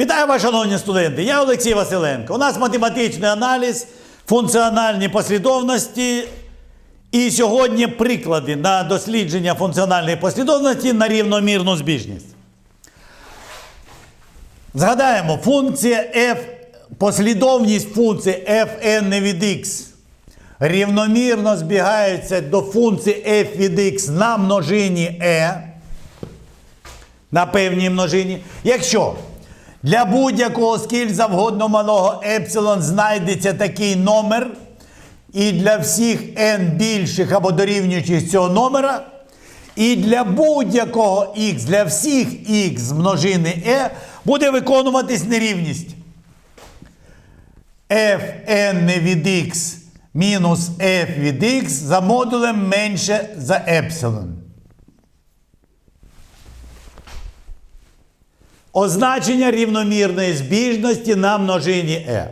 Вітаю вас, шановні студенти! Я Олексій Василенко. У нас математичний аналіз, функціональні послідовності. І сьогодні приклади на дослідження функціональної послідовності на рівномірну збіжність. Згадаємо, функція f, послідовність функції fn від x рівномірно збігається до функції f від x на множині e на певній множині. Якщо для будь-якого скіль завгодно малого епсилон знайдеться такий номер, і для всіх n більших або дорівнюючих цього номера, і для будь-якого x, для всіх x з множини e буде виконуватись нерівність. fn від x мінус f від x за модулем менше за епсилон. Означення рівномірної збіжності на множині e.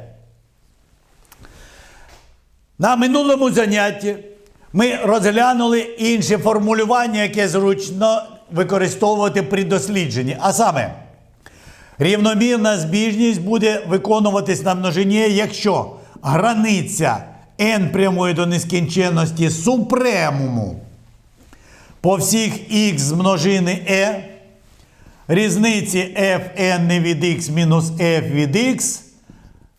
На минулому занятті ми розглянули інше формулювання, яке зручно використовувати при дослідженні. А саме, рівномірна збіжність буде виконуватись на множині, якщо границя n прямої до нескінченності супремуму по всіх x з множини e різниці fn від x мінус f від x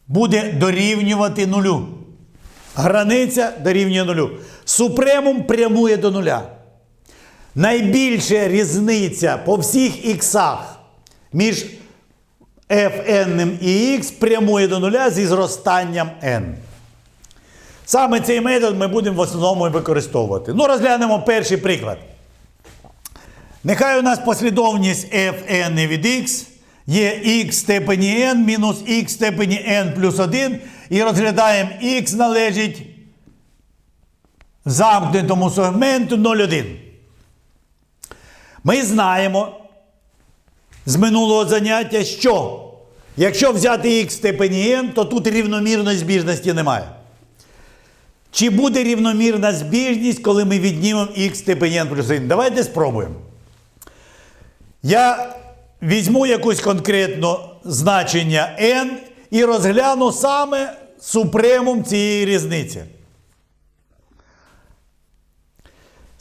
буде дорівнювати нулю. Границя дорівнює нулю. Супремум прямує до нуля. Найбільша різниця по всіх іксах між fn і x прямує до нуля зі зростанням n. Саме цей метод ми будемо в основному використовувати. Ну, розглянемо перший приклад. Нехай у нас послідовність fn від x є x степені n мінус x степені n плюс 1. І розглядаємо x належить замкнутому сегменту 0,1. Ми знаємо з минулого заняття, що якщо взяти x степені n, то тут рівномірної збіжності немає. Чи буде рівномірна збіжність, коли ми віднімемо x степені n плюс 1? Давайте спробуємо. Я візьму якусь конкретне значення n і розгляну саме супремум цієї різниці.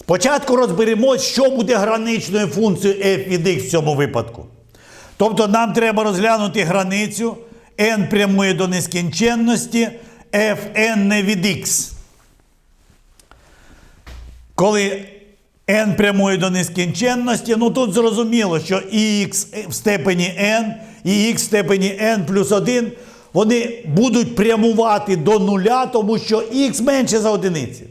Спочатку розберемо, що буде граничною функцією f від x в цьому випадку. Тобто нам треба розглянути границю n прямує до нескінченності fn не від x. Коли n прямує до нескінченності, ну тут зрозуміло, що і x в степені n, і x в степені n плюс 1, вони будуть прямувати до нуля, тому що x менше за одиниці.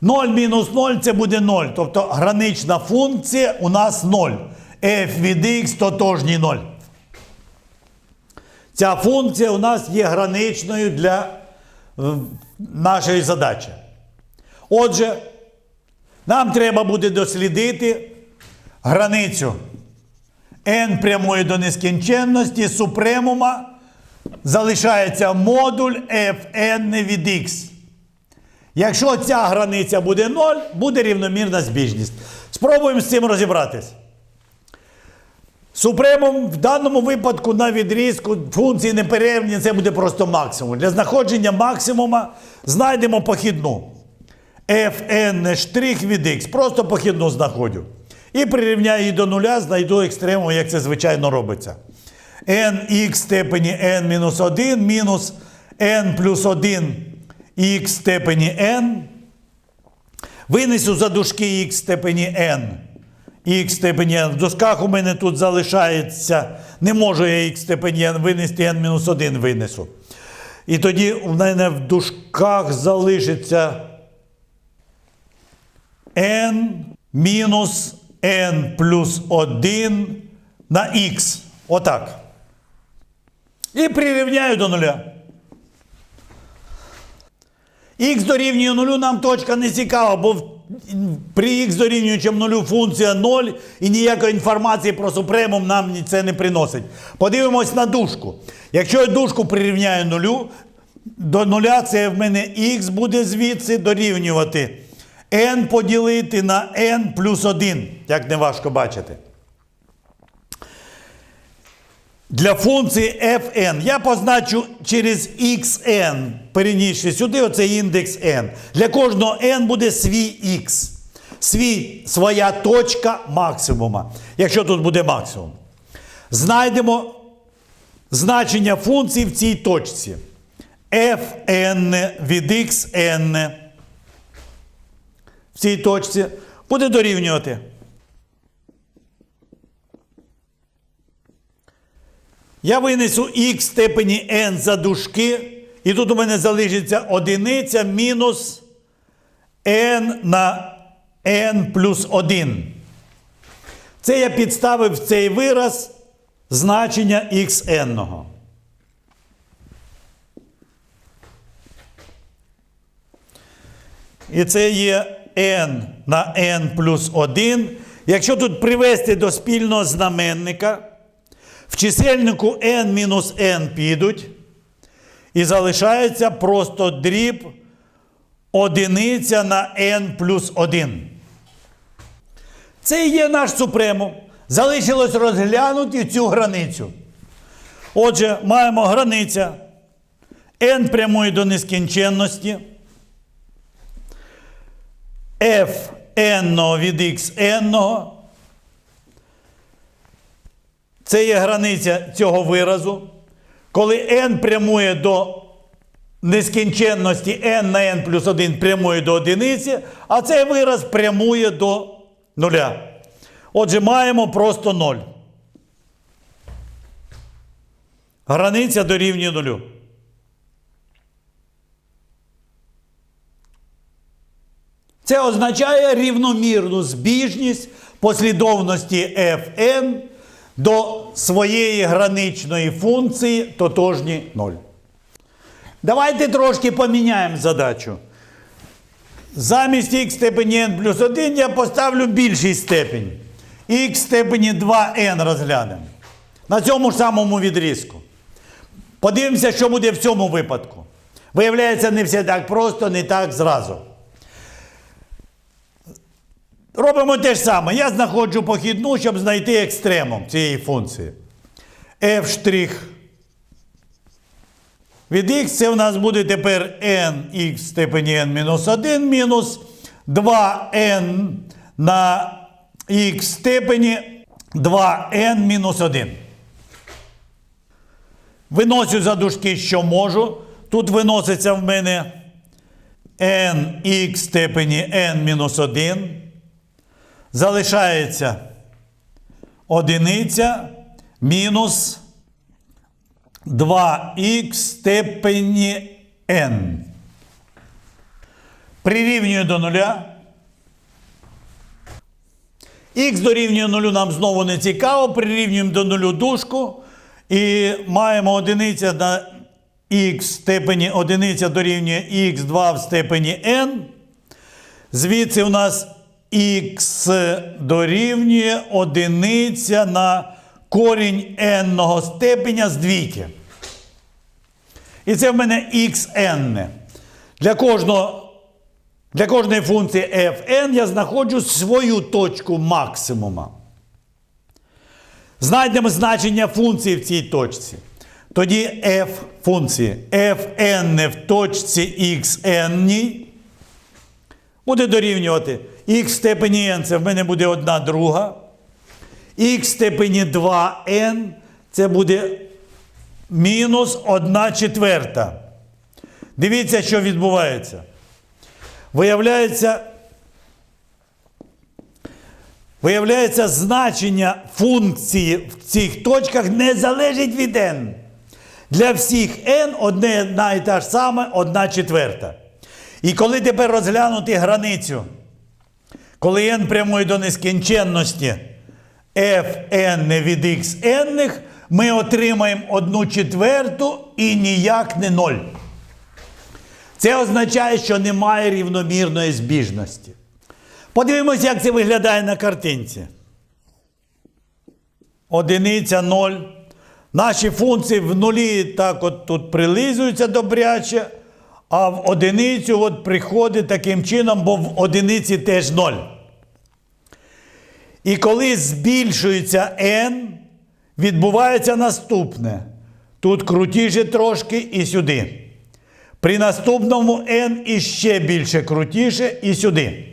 0 мінус 0 це буде 0. Тобто гранична функція у нас 0. f від x тотожній 0. Ця функція у нас є граничною для нашої задачі. Отже, нам треба буде дослідити границю n прямої до нескінченності супремума залишається модуль fn від x. Якщо ця границя буде 0, буде рівномірна збіжність. Спробуємо з цим розібратись. Супремум в даному випадку на відрізку функції неперервні, це буде просто максимум. Для знаходження максимума знайдемо похідну. Fn штрих від x. Просто похідну знаходжу. І прирівняю її до нуля, знайду екстремум, як це звичайно робиться. nx степені n-1 мінус n плюс 1 х в степені n. Винесу за дужки в степені n. Х степені n. В дужках у мене тут залишається. Не можу я х степені n винести n-1 винесу. І тоді у мене в дужках залишиться n мінус n плюс 1 на х. Отак. І прирівняю до нуля. Х дорівнює нулю нам точка не цікава, бо при х дорівнюючому нулю функція 0 і ніякої інформації про супремум нам це не приносить. Подивимось на дужку. Якщо я дужку прирівняю нулю, до нуля це в мене х буде звідси дорівнювати n поділити на n плюс 1, як не важко бачити. для функції fn. Я позначу через xn, перенісши сюди оцей індекс n. Для кожного n буде свій x. Свій, своя точка максимума, якщо тут буде максимум. Знайдемо значення функції в цій точці. fn від xn цій точці буде дорівнювати. Я винесу в степені n за дужки, і тут у мене залишиться одиниця мінус n на n плюс 1. Це я підставив в цей вираз значення xn. І це є n на n плюс 1. Якщо тут привести до спільного знаменника, в чисельнику n мінус n підуть, і залишається просто дріб одиниця на n плюс 1. Це і є наш супремум. Залишилось розглянути цю границю. Отже, маємо границя n прямує до нескінченності. F n від x n. Це є границя цього виразу. Коли n прямує до нескінченності n на n плюс 1 прямує до одиниці, а цей вираз прямує до нуля. Отже, маємо просто 0. Границя дорівнює нулю. Це означає рівномірну збіжність послідовності fn до своєї граничної функції тотожні 0. Давайте трошки поміняємо задачу. Замість х степені n плюс 1 я поставлю більший степень. х степені 2n розглянемо. На цьому ж самому відрізку. Подивимося, що буде в цьому випадку. Виявляється, не все так просто, не так зразу. Робимо те ж саме. Я знаходжу похідну, щоб знайти екстремум цієї функції. f' від x це у нас буде тепер n х в степені n мінус 1 мінус 2n на х степені 2n мінус 1. Виносю за дужки, що можу. Тут виноситься в мене n х в степені n мінус 1. Залишається одиниця мінус 2х степені n. Прирівнюю до нуля. Х дорівнює нулю нам знову не цікаво. Прирівнюємо до нулю дужку. І маємо одиниця на х степені одиниця дорівнює х2 в степені n. Звідси у нас х дорівнює одиниця на корінь n степеня з двійки. І це в мене xn. Для кожного, для кожної функції fn я знаходжу свою точку максимума. Знайдемо значення функції в цій точці. Тоді f функції fn в точці xn буде дорівнювати х степені n це в мене буде одна друга. Х степені 2n це буде мінус 1 четверта. Дивіться, що відбувається. Виявляється, виявляється, значення функції в цих точках не залежить від n. Для всіх n одна і та ж саме 1 четверта. І коли тепер розглянути границю, коли n прямує до нескінченності fn від xn, ми отримаємо 1 четверту і ніяк не 0. Це означає, що немає рівномірної збіжності. Подивимося, як це виглядає на картинці. Одиниця 0. Наші функції в нулі так от тут прилизуються добряче, а в одиницю от приходить таким чином, бо в одиниці теж 0. І коли збільшується n, відбувається наступне. Тут крутіше трошки і сюди. При наступному n іще більше крутіше і сюди.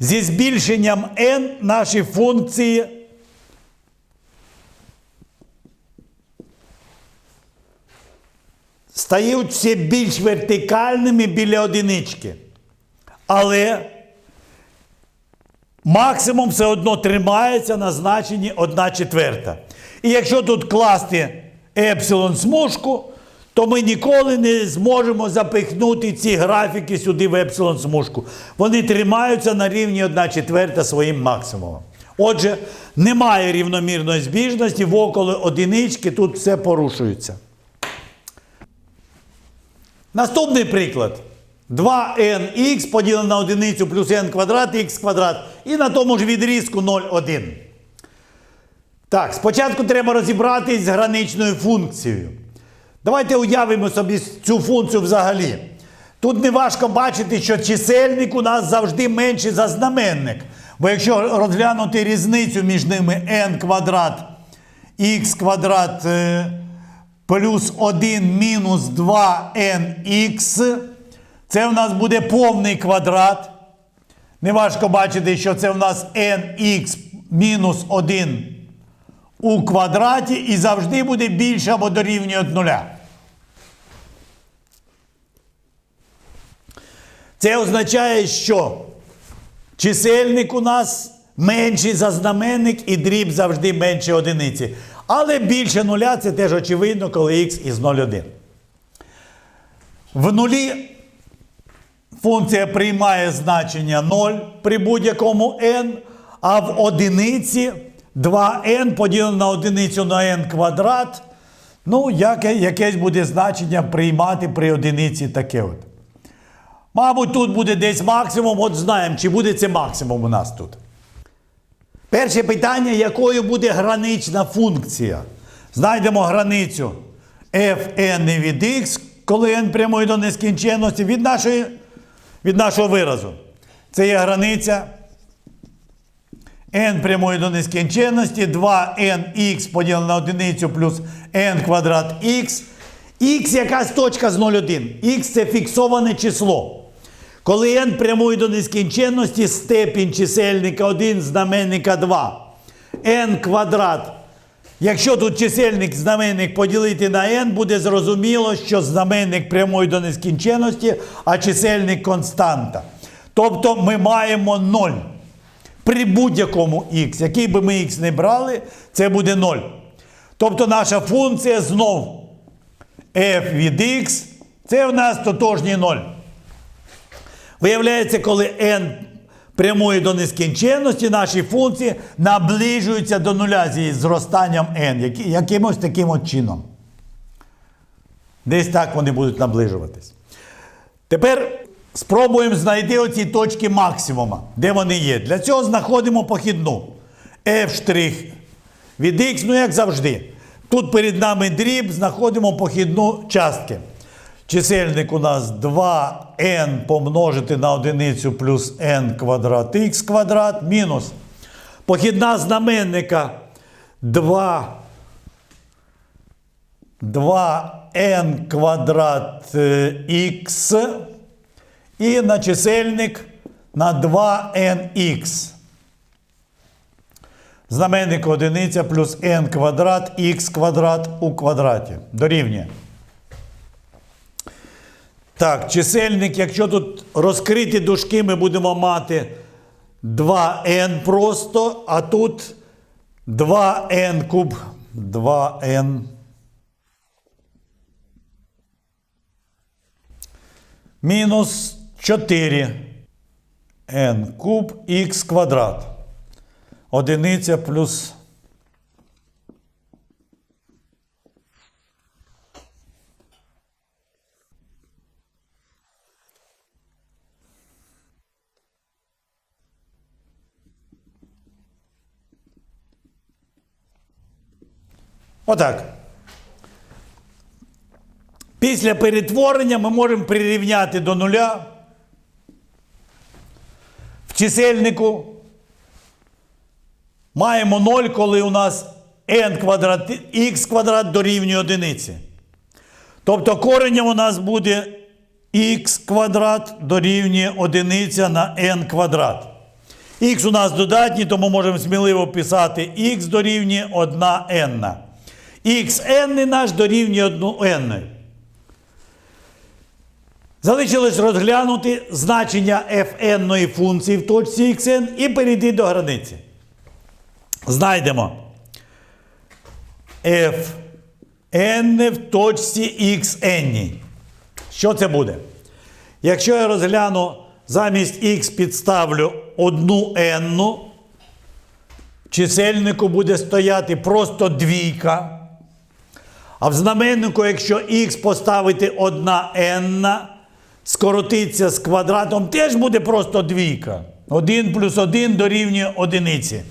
Зі збільшенням n наші функції стають все більш вертикальними біля одинички. Але максимум все одно тримається на значенні 1 четверта. І якщо тут класти епсилон смужку, то ми ніколи не зможемо запихнути ці графіки сюди в епсилон смужку. Вони тримаються на рівні 1 четверта своїм максимумом. Отже, немає рівномірної збіжності, в около одинички тут все порушується. Наступний приклад. 2nx поділено на одиницю плюс n квадрат х квадрат. І на тому ж відрізку 0,1. Так, спочатку треба розібратись з граничною функцією. Давайте уявимо собі цю функцію взагалі. Тут не важко бачити, що чисельник у нас завжди менший за знаменник. Бо якщо розглянути різницю між ними n квадрат х квадрат е, плюс 1 мінус 2nx, це в нас буде повний квадрат. Неважко бачити, що це в нас nx мінус 1 у квадраті і завжди буде більше або дорівнює від нуля. Це означає, що чисельник у нас менший за знаменник і дріб завжди менше одиниці. Але більше нуля це теж очевидно, коли х із 0,1. В нулі функція приймає значення 0 при будь-якому n, а в одиниці 2n поділено на одиницю на n квадрат. Ну, яке, якесь буде значення приймати при одиниці таке от. Мабуть, тут буде десь максимум, от знаємо, чи буде це максимум у нас тут. Перше питання, якою буде гранична функція? Знайдемо границю fn від x, коли n прямує до нескінченності від, нашої, від нашого виразу. Це є границя n прямує до нескінченності, 2nx поділено на одиницю плюс n квадрат x. Х якась точка з 0,1. Х це фіксоване число. Коли n прямує до нескінченності, степінь чисельника 1, знаменника 2. n квадрат. Якщо тут чисельник знаменник поділити на n, буде зрозуміло, що знаменник прямує до нескінченності, а чисельник константа. Тобто ми маємо 0. При будь-якому х, який би ми х не брали, це буде 0. Тобто наша функція знов f від x, це в нас тотожній 0. Виявляється, коли n прямує до нескінченності, наші функції наближуються до нуля зі зростанням n, якимось таким от чином. Десь так вони будуть наближуватись. Тепер спробуємо знайти оці точки максимума, де вони є. Для цього знаходимо похідну f' від x, ну як завжди. Тут перед нами дріб, знаходимо похідну частки. Чисельник у нас 2n помножити на одиницю плюс n квадрат х квадрат мінус. Похідна знаменника 2 2n квадрат х і на чисельник на 2nx. Знаменник одиниця плюс n квадрат х квадрат у квадраті. Дорівнює. Так, чисельник, якщо тут розкриті дужки, ми будемо мати 2n просто, а тут 2n куб. 2n. Мінус 4 n куб х квадрат. Одиниця плюс Отак. Після перетворення ми можемо прирівняти до нуля в чисельнику. Маємо 0, коли у нас n квадрат х квадрат дорівнює одиниці. Тобто коренем у нас буде х квадрат дорівнює одиниця на n квадрат. Х у нас додатній, тому можемо сміливо писати х дорівнює 1 xn наш дорівнює 1 n. Залишилось розглянути значення fn функції в точці xn і перейти до границі. Знайдемо fn в точці xn. Що це буде? Якщо я розгляну замість x підставлю одну n, чисельнику буде стояти просто двійка. А в знаменнику, якщо х поставити 1 n, скоротиться з квадратом, теж буде просто двійка. 1 плюс 1 дорівнює одиниці.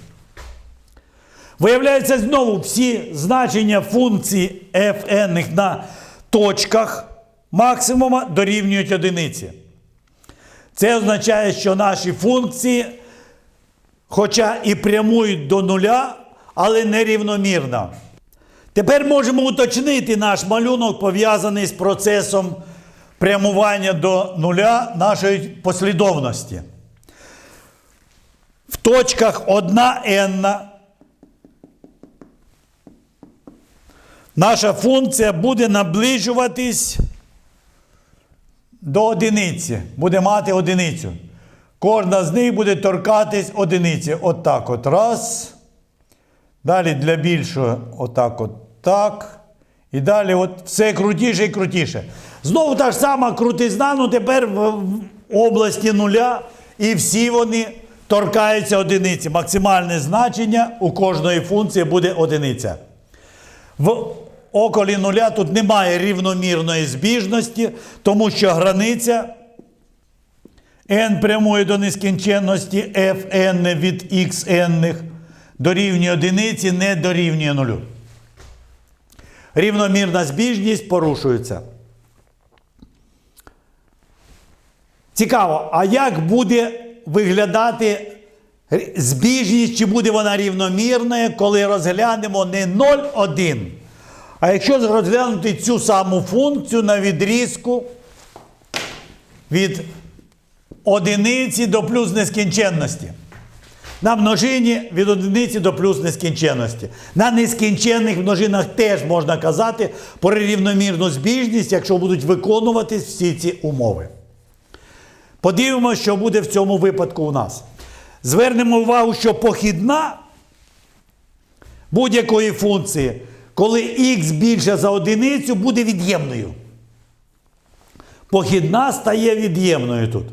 Виявляється, знову всі значення функції fn на точках максимума дорівнюють одиниці. Це означає, що наші функції, хоча і прямують до нуля, але нерівномірно. Тепер можемо уточнити наш малюнок, пов'язаний з процесом прямування до нуля нашої послідовності. В точках 1 n наша функція буде наближуватись до одиниці, буде мати одиницю. Кожна з них буде торкатись одиниці. Отак от, Раз. Далі для більшого, отак от так. І далі от все крутіше і крутіше. Знову та ж сама крутизна, ну тепер в, області нуля, і всі вони торкаються одиниці. Максимальне значення у кожної функції буде одиниця. В околі нуля тут немає рівномірної збіжності, тому що границя n прямує до нескінченності fn від xn дорівнює одиниці, не дорівнює нулю. Рівномірна збіжність порушується. Цікаво, а як буде виглядати збіжність, чи буде вона рівномірною, коли розглянемо не 0,1, а якщо розглянути цю саму функцію на відрізку від одиниці до плюс нескінченності. На множині від одиниці до плюс нескінченності. На нескінченних множинах теж можна казати про рівномірну збіжність, якщо будуть виконуватись всі ці умови. Подивимося, що буде в цьому випадку у нас. Звернемо увагу, що похідна будь-якої функції, коли х більше за одиницю, буде від'ємною. Похідна стає від'ємною тут.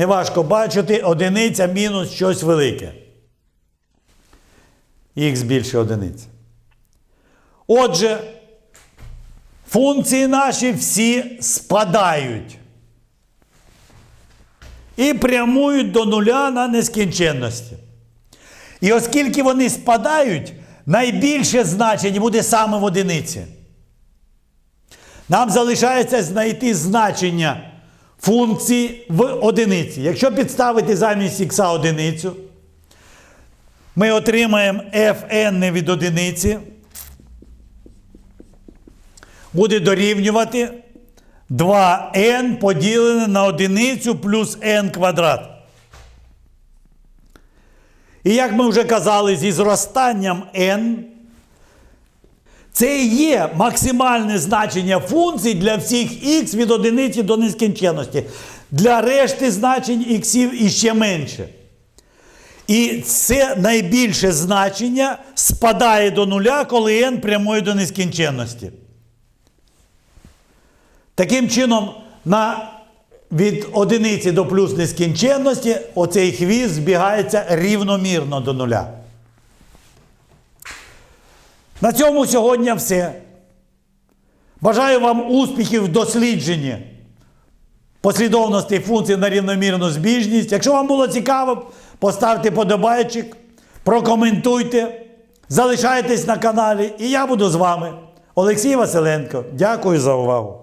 Неважко бачити одиниця мінус щось велике. Х більше одиниці. Отже, функції наші всі спадають. І прямують до нуля на нескінченності. І оскільки вони спадають, найбільше значення буде саме в одиниці. Нам залишається знайти значення функції в одиниці. Якщо підставити замість х одиницю, ми отримаємо fn від одиниці, буде дорівнювати 2n поділене на одиницю плюс n квадрат. І як ми вже казали, зі зростанням n, це і є максимальне значення функцій для всіх х від одиниці до нескінченності. Для решти значень іксів іще менше. І це найбільше значення спадає до нуля, коли n прямує до нескінченності. Таким чином, на, від одиниці до плюс нескінченності оцей хвіст збігається рівномірно до нуля. На цьому сьогодні все. Бажаю вам успіхів в дослідженні послідовності функцій на рівномірну збіжність. Якщо вам було цікаво, поставте подобайчик, прокоментуйте, залишайтесь на каналі, і я буду з вами. Олексій Василенко. Дякую за увагу.